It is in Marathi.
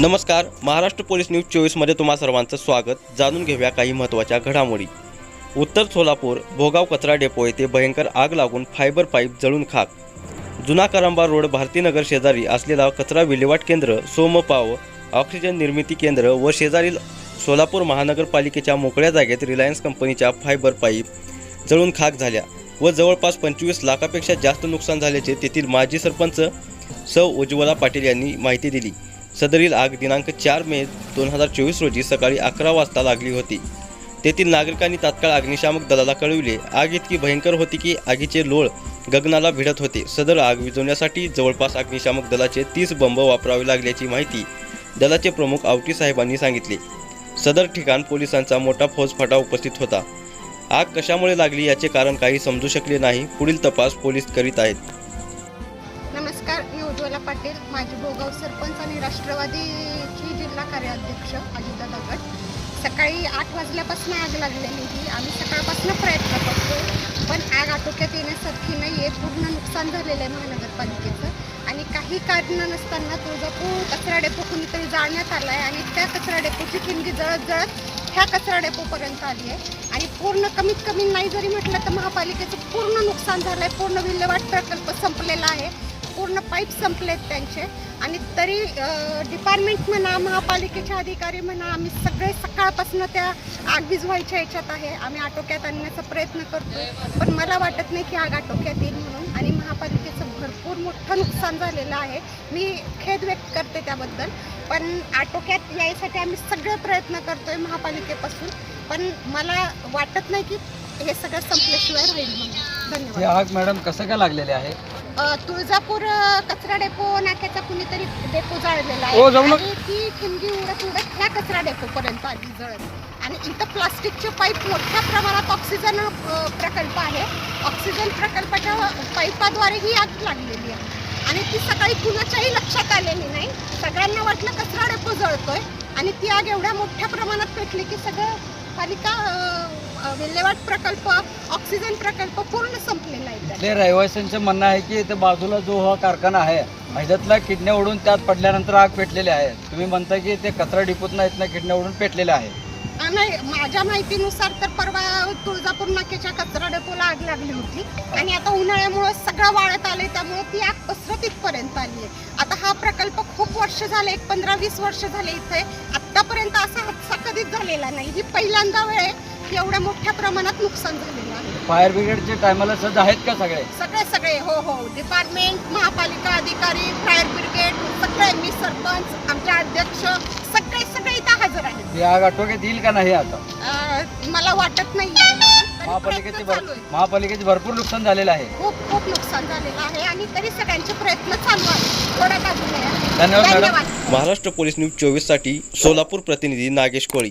नमस्कार महाराष्ट्र पोलीस न्यूज चोवीसमध्ये तुम्हा सर्वांचं स्वागत. जाणून घेऊया काही महत्त्वाच्या घडामोडी. उत्तर सोलापूर भोगाव कचरा डेपो येथे भयंकर आग लागून फायबर पाईप जळून खाक. जुना करंबा रोड भारतीनगर शेजारी असलेला कचरा विल्हेवाट केंद्र सोमपाव ऑक्सिजन निर्मिती केंद्र व शेजारील सोलापूर महानगरपालिकेच्या मोकळ्या जागेत रिलायन्स कंपनीच्या फायबर पाईप जळून खाक झाल्या व जवळपास पंचवीस लाखापेक्षा जास्त नुकसान झाल्याचे तेथील माजी सरपंच सौ. उज्ज्वला पाटील यांनी माहिती दिली. सदरील आग दिनांक चार मे दोन हजार चोवीस रोजी सकाळी अकरा वाजता लागली होती. तेथील नागरिकांनी तात्काळ अग्निशामक दलाला कळविले. आग इतकी भयंकर होती की आगीचे लोळ गगनाला भिडत होते. सदर आग विझवण्यासाठी जवळपास अग्निशामक दलाचे तीस बंब वापरावे लागल्याची माहिती दलाचे प्रमुख आवटी साहेबांनी सांगितले. सदर ठिकाण पोलिसांचा मोठा फौजफाटा उपस्थित होता. आग कशामुळे लागली याचे कारण काही समजू शकले नाही. पुढील तपास पोलीस करीत आहेत. पाटील माझी भोगाव सरपंच आणि राष्ट्रवादीची जिल्हा कार्याध्यक्ष अजितदादा गट. सकाळी आठ वाजल्यापासून आग लागलेली ही आम्ही सकाळपासून प्रयत्न करतो पण आग आटोक्यात येण्यासारखी नाही आहे पूर्ण नुकसान झालेलं आहे महानगरपालिकेचं. आणि काही कारण नसताना तुळजापूर कचरा डेपो कुणीतरी जाळण्यात आला आहे आणि त्या कचरा डेपोची ठिणगी जळत जळत ह्या कचरा डेपोपर्यंत आली आहे. आणि पूर्ण कमीत कमी नाही जरी म्हटलं तर महापालिकेचं पूर्ण नुकसान झालं आहे पूर्ण विल्हेवाट प्रकल्प संपलेला आहे. पूर्ण पाईप संपलेत त्यांचे. आणि तरी डिपार्टमेंट म्हणा महापालिकेचे अधिकारी म्हणा आम्ही सगळे सकाळपासून त्या आग विझवायच्या याच्यात आहे. आम्ही आटोक्यात आणण्याचा प्रयत्न करतो पण मला वाटत नाही की आग आटोक्यात येईल म्हणून. आणि महापालिकेचं भरपूर मोठं नुकसान झालेलं आहे. मी खेद व्यक्त करते त्याबद्दल. पण आटोक्यात यायसाठी आम्ही सगळे प्रयत्न करतोय महापालिकेपासून. पण मला वाटत नाही की हे सगळं संपल्याशिवाय राहील म्हणून. धन्यवाद. आग मॅडम कसं काय लागलेले आहे? तुळजापूर कचरा डेपो नाक्याचा कुणीतरी डेपो जाळलेला आहे. आणि ती ठिणगी उडत उडत ह्या कचरा डेपो पर्यंत आली जळत आणि इथं प्लास्टिकचे पाईप मोठ्या प्रमाणात ऑक्सिजन अ, प्रकल्प आहे. ऑक्सिजन प्रकल्पाच्या पाईपाद्वारे ही आग लागलेली आहे. आणि ती सकाळी कुणाच्याही लक्षात आलेली नाही. सगळ्यांना वाटलं कचरा डेपो जळतोय. आणि ती आग एवढ्या मोठ्या प्रमाणात पेटली की सगळं पालिका अ, विल्हेवाट प्रकल्प ऑक्सिजन प्रकल्प पूर्ण संपलेला आहे. इथले रहिवाशांचं म्हणणं आहे की इथे बाजूला जो हा कारखाना आहे ह्याच्यातल्या किडण्या उडून त्यात पडल्यानंतर आग पेटलेली आहे. तुम्ही म्हणता की ते कचरा डिपोतनं इथनं किडण्या उडून पेटलेल्या आहे आ, नाही माझ्या माहितीनुसार तर परवा तुळजापूर नाक्याच्या कचरा डेपोला आग लागली होती. आणि आता उन्हाळ्यामुळे सगळं वाळत आले त्यामुळे ती आग पसरत इथपर्यंत आली आहे. आता हा प्रकल्प खूप वर्ष झाले एक पंधरा वीस वर्ष झाले इथे. आतापर्यंत असा हादसा कधीच झालेला नाही. ही पहिल्यांदा वेळ आहे. एवढ्या मोठ्या प्रमाणात नुकसान झालेलं आहे. फायर ब्रिगेडच्या टायमाला सज्ज आहेत का सगळे? सगळे सगळे. हो हो. डिपार्टमेंट महापालिका अधिकारी फायर ब्रिगेड सगळे. मी सरपंच आमचे अध्यक्ष सगळे सगळे इथं हजर आहेत. ही आग आटोक्यात येईल का नाही आता? अं, मला वाटत नाही. महापालिकेचे भर चालू आहे. महापालिकेचे भरपूर नुकसान झालेलं आहे. खूप खूप नुकसान झालेलं आहे आणि तरी सगळ्यांचे प्रयत्न चालू आहेत. थोडा बाजूला आहे. धन्यवाद मॅडम. धन्यवाद. महाराष्ट्र पोलीस न्यूज चोवीससाठी सोलापूर प्रतिनिधी नागेश कोळी.